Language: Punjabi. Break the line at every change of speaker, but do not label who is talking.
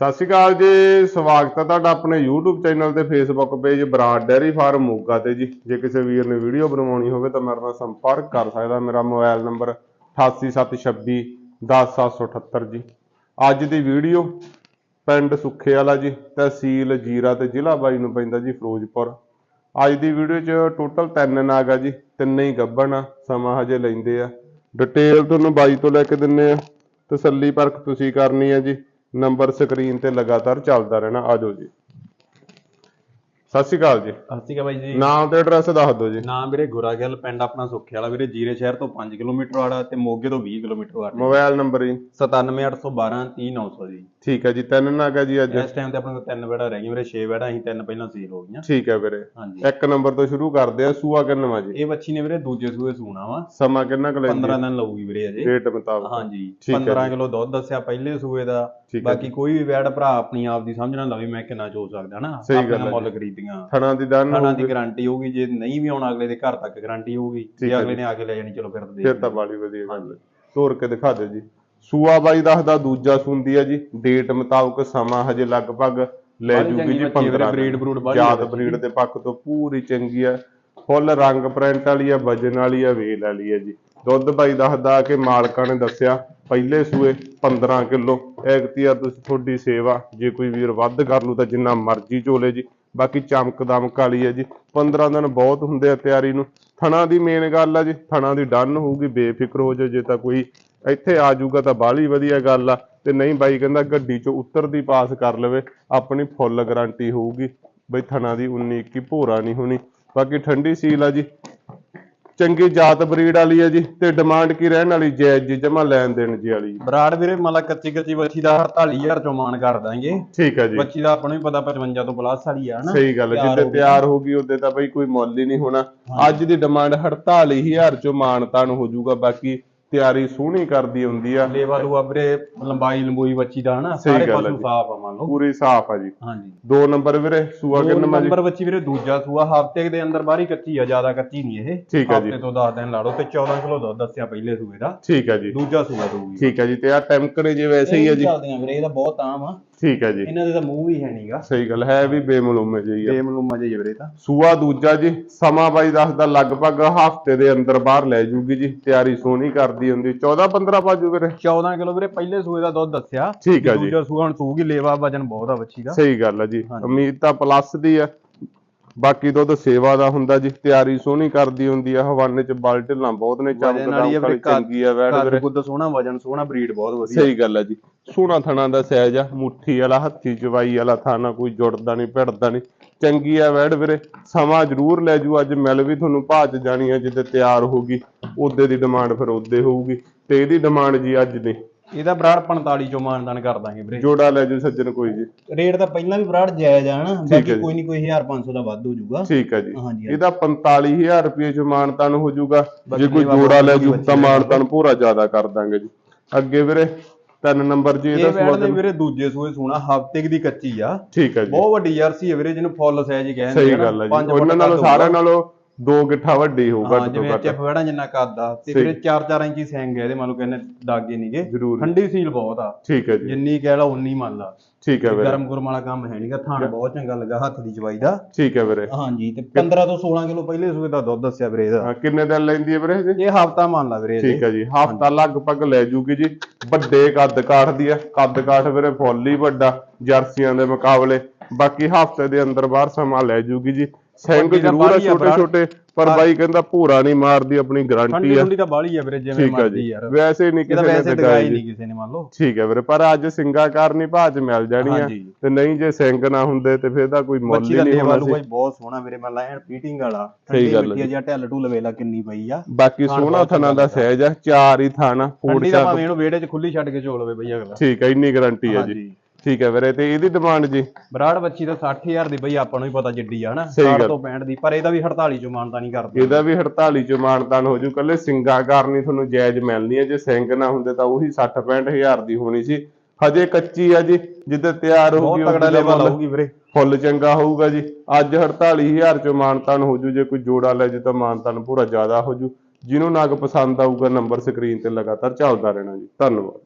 ਸਤਿ ਸ਼੍ਰੀ ਅਕਾਲ ਜੀ, ਸਵਾਗਤ ਹੈ ਤੁਹਾਡਾ ਆਪਣੇ YouTube ਚੈਨਲ ਤੇ Facebook page Broad dairy farm Moga ਤੇ ਜੀ। ਜੇ ਕਿਸੇ ਵੀਰ ਨੇ ਵੀਡੀਓ ਬਣਵਾਉਣੀ ਹੋਵੇ ਤਾਂ ਮੇਰੇ ਨਾਲ ਸੰਪਰਕ ਕਰ ਸਕਦਾ, ਮੇਰਾ ਮੋਬਾਈਲ ਨੰਬਰ 8876 10778 ਜੀ। ਅੱਜ ਦੀ ਵੀਡੀਓ ਪਿੰਡ ਸੁੱਖੇ ਵਾਲਾ ਜੀ ਤਹਿਸੀਲ ਜੀਰਾ ਤੇ ਜ਼ਿਲ੍ਹਾ ਬਾਈ ਨੂੰ ਪੈਂਦਾ ਜੀ ਫਿਰੋਜ਼ਪੁਰ। ਅੱਜ ਦੀ ਵੀਡੀਓ 'ਚ ਟੋਟਲ ਤਿੰਨ ਨਾਗ ਆ ਜੀ, ਤਿੰਨੇ ਹੀ ਗੱਭਣ ਆ, ਸਮਾਂ ਹਜੇ ਲੈਂਦੇ ਆ। ਡਿਟੇਲ ਤੁਹਾਨੂੰ ਬਾਈ ਤੋਂ ਲੈ ਕੇ ਦਿੰਨੇ ਆ। ਤਸੱਲੀ ਪਰਖ ਤੁਸੀਂ ਕਰਨੀ ਹੈ ਜੀ। ਨੰਬਰ ਸਕਰੀਨ ਤੇ ਲਗਾਤਾਰ ਚੱਲਦਾ ਰਹਿਣਾ। ਆਜੋ ਜੀ। ਸਤਿ ਸ਼੍ਰੀ ਅਕਾਲ ਜੀ।
ਸਤਿ ਸ਼੍ਰੀ ਅਕਾਲ ਬਾਈ ਜੀ।
ਨਾਮ ਤੇ ਐਡਰੈਸ ਦੱਸ ਦਿਓ ਜੀ।
ਨਾਮ ਵੀਰੇ ਗੁਰਾਗਲ ਪਿੰਡ ਆਪਣਾ ਸੁੱਖੇ ਵਾਲਾ ਵੀਰੇ ਜੀਰੇ ਸ਼ਹਿਰ ਤੋਂ 5 ਕਿਲੋਮੀਟਰ ਵਾਲਾ ਤੇ ਮੋਗੇ ਤੋਂ 20 ਕਿਲੋਮੀਟਰ ਵਾਲਾ
ਮੋਬਾਈਲ ਨੰਬਰ ਜੀ।
97812 30900 ਜੀ।
ਠੀਕ ਹੈ ਜੀ ਤਿੰਨ ਨਾਗ ਹੈ ਜੀ ਅੱਜ।
ਇਸ ਟਾਈਮ ਤੇ ਆਪਣੇ ਕੋਲ ਤਿੰਨ ਬੈੜਾ ਰਹਿ ਗਈਆਂ ਵੀਰੇ 6 ਬੈੜਾ ਅਸੀਂ ਤਿੰਨ ਪਹਿਲਾਂ ਸੀਲ ਹੋ ਗਈਆਂ।
ਠੀਕ ਹੈ ਵੀਰੇ।
ਹਾਂਜੀ।
ਇੱਕ ਨੰਬਰ ਤੋਂ ਸ਼ੁਰੂ ਕਰਦੇ ਆ ਸੂਆ ਕਿੰਨਵਾ ਜੀ?
ਇਹ ਬੱਚੀ ਨੇ ਵੀਰੇ ਦੂਜੇ ਸੂਏ ਸੂਣਾ ਵਾ।
ਸਮਾਂ ਕਿੰਨਾ ਕੁ ਲੈਂਦੀ
15 ਦਿਨ ਲਊਗੀ ਵੀਰੇ ਅਜੇ।
ਡੇਟ ਮੁਤਾਬਕ।
ਹਾਂਜੀ।
ਠੀਕ ਹੈ
15 ਕਿਲੋ ਦੁੱਧ ਦੱਸਿਆ ਪਹਿਲੇ ਸੂਏ ਦਾ। ਬਾਕੀ ਕੋਈ ਵੀ ਵੈੜ ਭਰਾ ਆਪਣੀ ਆਪ ਦੀ ਸਮਝ ਨਾ ਲਵੇ ਮੈਂ ਕਿੰਨਾ ਚੋ ਸਕਦਾ ਨਾ। ਆਪਣਾ ਮੁੱਲ ਖਰੀਦੀਆਂ
ਥਣਾ ਦੀ ਦਨ
ਖਾਣਾ ਦੀ ਗਾਰੰਟੀ ਹੋਊਗੀ ਜੇ ਨਹੀਂ ਵੀ ਆਉਣਾ ਅਗਲੇ ਦੇ ਘਰ ਤੱਕ ਗਾਰੰਟੀ ਹੋਊਗੀ ਜੇ ਅਗਲੇ ਨੇ ਆ ਕੇ ਲੈ ਜਾਣੀ ਚਲੋ ਫਿਰ ਤਾਂ ਦੇ
ਫਿਰ ਤਾਂ ਬਾਲੀ ਵਧੀਆ ਗੱਲ ਹੈ। ਤੋਰ ਕੇ ਦਿਖਾ ਦਿਓ ਜੀ। ਸੂਆ ਬਾਈ ਦੱਸਦਾ ਦੂਜਾ ਸੁੰਦੀ ਹੈ ਜੀ। ਡੇਟ ਮੁਤਾਬਕ ਸਮਾਂ ਹਜੇ ਲਗਭਗ ਲੈ ਜੂਗੀ ਜੀ
ਬੱਚੀ ਹੈ ਵੀਰੇ,
15
breed ਬਰੂਡ ਬਾਹਲੀ
ਜਾਤ
ਹੈ
ਬਰੀਡ ਦੇ ਪੱਖ ਤੋਂ ਪੂਰੀ ਚੰਗੀ ਹੈ। ਫੁੱਲ ਰੰਗ ਪ੍ਰਿੰਟ ਵਾਲੀ ਹੈ ਵਜਨ ਵਾਲੀ ਹੈ ਵੇਲ ਵਾਲੀ ਹੈ ਜੀ। ਦੁੱਧ ਬਾਈ ਦੱਸਦਾ ਕਿ ਮਾਲਕਾਂ ਨੇ ਦੱਸਿਆ ਪਹਿਲੇ ਸੂਏ 15 ਕਿਲੋ। ਐਗਤੀਆ ਤੁਸੀਂ ਤੁਹਾਡੀ ਸੇਵਾ ਜੇ ਕੋਈ ਵੀਰ ਵੱਧ ਕਰ ਲੂ ਤਾਂ ਜਿੰਨਾ ਮਰਜ਼ੀ ਝੋਲੇ ਜੀ। ਬਾਕੀ ਚਮਕ ਦਮਕ ਵਾਲੀ ਹੈ ਜੀ। 15 ਦਿਨ ਬਹੁਤ ਹੁੰਦੇ ਆ ਤਿਆਰੀ ਨੂੰ। ਥਣਾ ਦੀ ਮੇਨ ਗੱਲ ਆ ਜੀ। ਥਣਾ ਦੀ ਡਨ ਹੋਊਗੀ, ਬੇਫਿਕਰ ਹੋ ਜਾਓ ਜੇ ਤਾਂ ਕੋਈ ਇੱਥੇ ਆ ਜਾਊਗਾ ਤਾਂ ਬਾਹਲੀ ਵਧੀਆ ਗੱਲ ਆ। ਤੇ ਨਹੀਂ ਬਾਈ ਕਹਿੰਦਾ ਗੱਡੀ ਚੋਂ ਉਤਰਦੀ ਪਾਸ ਕਰ ਲਵੇ, ਆਪਣੀ ਫੁੱਲ ਗਾਰੰਟੀ ਹੋਊਗੀ। ਬਈ ਥਣਾ ਦੀ 19 21 ਭੋਰਾ ਨਹੀਂ ਹੋਣੀ। ਬਾਕੀ ਠੰਡੀ ਸੀਲ ਆ ਜੀ। ਚੰਗੀ ਜਾਤ ਬਰੀਡ ਵਾਲੀ ਹੈ ਜੀ ਤੇ ਡਿਮਾਂਡ ਕੀ ਰਹਿਣ ਵਾਲੀ? ਜਾਇਜ਼ ਜੀ ਜਮਾ ਲੈਣ ਦੇਣ ਜੀ ਵਾਲੀ
ਬਰਾੜ ਵੀਰੇ ਮਤਲਬ ਕੱਚੀ ਕੱਚੀ ਬੱਚੀ ਦਾ 48000 ਚੋਂ ਮਾਨ ਕਰ ਦਾਂਗੇ।
ਠੀਕ ਹੈ ਜੀ।
ਬੱਚੀ ਦਾ ਆਪਾਂ ਨੂੰ ਵੀ ਪਤਾ 55 ਤੋਂ ਪਲੱਸ ਵਾਲੀ ਆ ਹਨਾ?
ਸਹੀ ਗੱਲ ਜਿੱਦੇ। ਤਿਆਰ ਹੋ ਗਈ। ਉਹਦੇ ਤਾਂ ਬਈ ਕੋਈ ਮੁੱਲ ਹੀ ਨਹੀਂ ਹੋਣਾ। ਅੱਜ ਦੀ ਡਿਮਾਂਡ 48000 ਚੋਂ ਮਾਨਤਾਨ ਹੋ ਜਾਊਗਾ ਬਾਕੀ ਤਿਆਰੀ ਸੋਹਣੀ ਕਰਦੀ ਹੁੰਦੀ ਆ।
ਲੇਵਾ ਲੂਆ ਵੀਰੇ ਲੰਬਾਈ ਲੰਬੂਈ ਬੱਚੀ ਦਾ ਹਨਾ? ਸਾਰੇ ਪਾਸੋਂ। ਸਾਫ਼ ਆ ਮੰਨ ਲਓ।
ਪੂਰੀ ਸਾਫ਼ ਆ ਜੀ।
ਹਾਂਜੀ।
ਦੋ ਨੰਬਰ ਵੀਰੇ ਸੂਆ ਕਿੰਨਾ ਜੀ?
ਨੰਬਰ ਬੱਚੀ ਵੀਰੇ ਦੂਜਾ ਸੂਆ ਹਫ਼ਤੇ ਦੇ ਅੰਦਰ ਬਾਹਰੀ ਕੱਚੀ ਆ ਜ਼ਿਆਦਾ ਕੱਚੀ ਨਹੀਂ ਇਹ।
ਠੀਕ ਹੈ ਜੀ।
ਹਫ਼ਤੇ ਤੋਂ 10 ਦਿਨ ਲਾ ਲਓ ਤੇ 14 ਕਿਲੋ ਦੁੱਧ ਦੱਸਿਆ ਪਹਿਲੇ ਸੂਏ ਦਾ।
ਠੀਕ ਹੈ ਜੀ।
ਦੂਜਾ ਸੂਆ ਦਊਗੀ।
ਠੀਕ ਹੈ ਜੀ ਤੇ ਆ ਟੈਂਕੜੇ ਜੇ ਵੈਸੇ ਹੀ ਆ ਜੀ।
ਚੱਲਦੀਆਂ ਵੀਰੇ ਇਹਦਾ ਬਹੁਤ ਆਮ ਆ।
ਠੀਕ ਹੈ ਜੀ।
ਇਹਨਾਂ ਦੇ ਤਾਂ ਮੂੰਹ ਵੀ ਹੈ ਨਹੀਂਗਾ
ਸਹੀ ਗੱਲ ਹੈ ਵੀ ਬੇਮਲੂਮੇ ਜਿਹੀ ਆ।
ਬੇਮਲੂਮਾ ਜਿਹੇ ਵੀਰੇ ਤਾਂ।
ਸੂਆ ਦੂਜਾ ਜੀ ਸਮਾਂ ਬਾਈ ਦੱਸਦਾ ਲਗਭਗ ਹਫ਼ਤੇ ਦੇ ਅੰਦਰ ਬਾਹਰ ਲੈ ਜੂਗੀ ਜੀ। ਤਿਆਰੀ ਸੋਹਣੀ ਕਰਦੀ ਹੁੰਦੀ 14 15 ਬਾਜੂ ਵੀਰੇ।
14 ਕਿਲੋ ਵੀਰੇ ਪਹਿਲੇ ਸੂਏ ਦਾ ਦੁੱਧ ਦੱਸਿਆ।
ਠੀਕ ਹੈ ਜੀ।
ਦੂਜਾ ਸੂਆ ਹੁਣ ਸੂਗੀ ਲੇਵਾ ਵਜਨ ਬਹੁਤ ਆ ਬੱਚੀ ਦਾ।
ਸਹੀ ਗੱਲ ਹੈ ਜੀ। ਉਮੀਦ ਤਾਂ ਪਲੱਸ ਦੀ ਆ। ਬਾਕੀ ਦੁੱਧ ਸੇਵਾ ਦਾ ਹੁੰਦਾ ਜੀ। ਤਿਆਰੀ ਸੋਹਣੀ ਕਰਦੀ ਹੁੰਦੀ ਆ। ਹਵਾਨੇ ਚ ਬਲ ਢਿੱਲਾਂ ਬਹੁਤ ਨੇ ਚਮਕਦਾ
ਆ
ਚੰਗੀ ਆ ਵੈੜ ਵੀਰੇ।
ਕੁੱਦ ਸੋਹਣਾ ਵਜਨ ਸੋਹਣਾ ਬਰੀਡ ਬਹੁਤ ਵਧੀਆ।
ਸਹੀ ਗੱਲ ਹੈ ਜੀ। ਸੋਹਣਾ ਥਣਾ ਦਾ ਸਾਈਜ਼ ਆ। ਮੁੱਠੀ ਵਾਲਾ ਹੱਥੀ ਚਵਾਈ ਵਾਲਾ ਥਾਣਾ ਕੋਈ ਜੁੜਦਾ ਨਹੀਂ ਭਿੜਦਾ ਨਹੀਂ ਚੰਗੀ ਆ ਵੈੜ ਵੀਰੇ। ਸਮਾਂ ਜ਼ਰੂਰ ਲੈ ਜੂ। ਅੱਜ ਮਿਲ ਵੀ ਤੁਹਾਨੂੰ ਭਾਜ ਜਾਣੀ ਆ ਜਿੱਦੇ ਤਿਆਰ ਹੋਊਗੀ ਉਹਦੇ ਦੀ ਡਿਮਾਂਡ ਫਿਰ ਉਹਦੇ ਹੋਊਗੀ। ਤੇ ਇਹਦੀ ਡਿਮਾਂਡ ਜੀ ਅੱਜ ਨਹੀਂ
ਇਹਦਾ ਬਰਾੜ 45 ਚੋਂ ਮਾਨਦਾਨ ਕਰ ਦਾਂਗੇ ਵੀਰੇ।
ਜੋੜਾ ਲੈ ਜੂ ਸੱਜਣ ਕੋਈ ਜੀ।
ਰੇਟ ਤਾਂ ਪਹਿਲਾਂ ਵੀ ਬਰਾੜ ਜਾਇਜ਼ ਆ ਬਾਕੀ। ਕੋਈ ਨਹੀਂ ਕੋਈ 1500 ਦਾ ਵੱਧ ਹੋ ਜਾਊਗਾ
ਠੀਕ ਹੈ ਜੀ। ਇਹਦਾ 45000 ਰੁਪਏ ਚ ਮਾਨਤਾਨ ਹੋ ਜਾਊਗਾ ਜੇ ਕੋਈ ਜੋੜਾ ਲੈ ਜੂ ਤਾਂ ਮਾਨਤਾਨ ਪੂਰਾ ਜ਼ਿਆਦਾ ਕਰ ਦਾਂਗੇ ਜੀ। ਅੱਗੇ ਵੀਰੇ ਤਿੰਨ ਨੰਬਰ ਜੀ
ਇਹ
ਇਹਦਾ ਸੂਆ
ਦੇ ਵੀਰੇ ਦੂਜੇ ਸੂਏ ਸੋਹਣਾ ਹਫ਼ਤੇ ਦੀ ਕੱਚੀ ਆ।
ਠੀਕ ਹੈ ਜੀ।
ਬਹੁਤ ਵੱਡੀ ਜਰਸੀ ਹੈ ਵੀਰੇ ਜਿਹਨੂੰ ਫੁੱਲ ਸਾਈਜ਼ ਕਹਿੰਦੇ
ਸਹੀ ਗੱਲ ਹੈ ਜੀ। ਉਹਨਾਂ ਨਾਲੋਂ ਸਾਰਿਆਂ। ਨਾਲੋਂ ਦੋ ਗਿੱਠਾ ਵੱਡੀ ਹੋਊਗਾ
ਹਾਂ
ਘੱਟ ਤੋਂ
ਜਿਵੇਂ
ਘੱਟ।
ਚਿਪ ਵੜਾ ਜਿੰਨਾ ਕੱਦ ਆ ਤੇ। ਵੀਰੇ 4-4 ਇੰਚੀ ਸਿੰਗ ਹੈ ਇਹਦੇ ਮੰਨ ਲਓ ਕਹਿੰਦੇ ਦਾਗੇ ਨਹੀਂਗੇ।
ਜ਼ਰੂਰ।
ਠੰਡੀ ਸੀਲ ਬਹੁਤ ਆ।
ਠੀਕ ਹੈ ਜੀ।
ਜਿੰਨੀ ਕਹਿ ਲਾ ਉਨੀ ਮੰਨ ਲਾ।
ਠੀਕ ਹੈ ਵੀਰੇ।
ਗਰਮ ਗੁਰਮ ਵਾਲਾ ਕੰਮ ਹੈ ਨਹੀਂਗਾ ਥਾਣ ਬਹੁਤ ਚੰਗਾ ਲੱਗਾ ਹੱਥ ਦੀ ਚਵਾਈ ਦਾ।
ਠੀਕ ਹੈ ਵੀਰੇ।
ਹਾਂਜੀ ਤੇ 15 ਤੋਂ 16 ਕਿਲੋ ਪਹਿਲੇ ਸੂਏ ਦਾ ਦੁੱਧ ਦੱਸਿਆ ਵੀਰੇ ਇਹਦਾ।
ਹਾਂ ਕਿੰਨੇ ਦਿਨ ਲੈਂਦੀ ਹੈ ਵੀਰੇ ਜੀ
ਇਹ ਹਫਤਾ ਮੰਨ ਲਾ ਵੀਰੇ
ਠੀਕ ਹੈ ਜੀ ਹਫਤਾ ਲਗਭਗ ਲੈ ਜੂਗੀ ਜੀ। ਵੱਡੇ ਕੱਦ ਕਾਠ ਦੀ ਆ ਕੱਦ ਕਾਠ ਵੀਰੇ ਫੁੱਲ ਹੀ ਵੱਡਾ ਜਰਸੀਆਂ ਦੇ ਮੁਕਾਬਲੇ। ਬਾਕੀ ਹਫ਼ਤੇ ਦੇ ਅੰਦਰ ਬਾਹਰ ਸਮਾਂ ਲੈ ਜੂਗੀ ਜੀ। ਸਿੰਘ ਜ਼ਰੂਰ ਆ
ਆ
ਛੋਟੇ। ਛੋਟੇ ਪਰ ਬਾਈ ਕਹਿੰਦਾ ਭੂਰਾ ਨਹੀਂ ਮਾਰਦੀ ਆਪਣੀ ਗਾਰੰਟੀ ਆ।
ਠੰਡੀ ਤਾਂ ਬਾਹਲੀ ਆ ਵੀਰੇ ਜਿਵੇਂ
ਹੈ ਜੀ।
ਯਾਰ।
ਵੈਸੇ ਨਹੀਂ ਕਿਸੇ ਨੇ
ਦਗਾਈ ਨਹੀਂ ਕਿਸੇ ਨੇ ਮੰਨ ਲਓ।
ਠੀਕ ਹੈ ਵੀਰੇ ਪਰ ਅੱਜ ਸਿੰਗਾ ਕਰਨੀ ਭਾਜ ਮਿਲ ਜਾਣੀ ਆ। ਤੇ ਨਹੀਂ ਜੇ ਸਿੰਘ ਨਾ ਹੁੰਦੇ ਤੇ ਫਿਰ ਤਾਂ ਕੋਈ ਮੁੱਲ ਹੀ ਨਹੀਂ ਹੋਣਾ
ਲੂ
ਸੀ।
ਬਾਈ ਬਹੁਤ ਸੋਹਣਾ ਵੀਰੇ ਮੈਂ ਲਾਇਆ ਪੀਟਿੰਗ ਵਾਲਾ।
ਸਹੀ ਗੱਲ
ਮਿੱਟੀ ਜਿਹਾ ਢਿੱਲ ਢੁੱਲ ਵੇਲਾ ਕਿੰਨੀ ਪਈ ਆ।
ਬਾਕੀ ਸੋਹਣਾ ਥਣਾ ਦਾ ਸਾਈਜ਼ ਆ ਚਾਰ ਹੀ ਥਾਣਾ
ਦਾ
ਸ਼ਾਪ।
ਭਾਵੇਂ ਇਹਨੂੰ ਵਿਹੜੇ 'ਚ ਖੁੱਲੀ ਛੱਡ ਕੇ ਝੋਲ ਲਵੇ ਬਈ ਅਗਲਾ।
ਠੀਕ ਹੈ ਇੰਨੀ ਗਾਰੰਟੀ ਹੈ ਜੀ। ਠੀਕ ਹੈ ਵੀਰੇ ਤੇ ਇਹਦੀ ਡਿਮਾਂਡ ਜੀ?
ਬਰਾੜ ਬੱਚੀ ਦਾ 60000 ਦੀ ਬਈ ਆਪਾਂ ਨੂੰ ਵੀ ਪਤਾ ਜਿੱਡੀ ਆ ਹਨਾ
ਸਹੀ
60
ਗੱਲ।
ਤੋਂ 65 ਦੀ ਪਰ ਇਹਦਾ ਵੀ 48 ਚੋਂ ਮਾਨਤਾ ਨਹੀਂ ਕਰਦਾ।
ਇਹਦਾ ਵੀ 48 ਚ ਮਾਨਤਾਨ ਹੋ ਜੂ ਕੱਲੇ ਸਿੰਗਾ ਕਰਨੀ ਤੁਹਾਨੂੰ ਜਾਇਜ਼ ਮਿਲਣੀ ਹੈ ਜੇ ਸਿੰਘ ਨਾ ਹੁੰਦੇ ਤਾਂ ਉਹੀ 60 65000 ਦੀ ਹੋਣੀ ਸੀ। ਹਜੇ ਕੱਚੀ ਆ ਜੀ ਜਿੱਦੇ ਤਿਆਰ
ਬਹੁਤ
ਹੋਊਗੀ
ਤਗੜਾ
ਉਹਦੇ
ਲੈਵਲ ਆਊਗੀ ਵੀਰੇ।
ਫੁੱਲ ਚੰਗਾ ਹੋਊਗਾ ਜੀ। ਅੱਜ 48000 ਚ ਮਾਨਤਾਨ ਹੋ ਜੂ ਜੇ ਕੋਈ ਜੋੜਾ ਲੈ ਜੇ ਤਾਂ ਮਾਨਤਾਨ ਪੂਰਾ ਜ਼ਿਆਦਾ ਹੋ ਜੂ। ਜਿਹਨੂੰ ਨਗ ਪਸੰਦ ਆਊਗਾ ਨੰਬਰ ਸਕਰੀਨ ਤੇ ਲਗਾਤਾਰ ਚੱਲਦਾ ਰਹਿਣਾ ਜੀ। ਧੰਨਵਾਦ।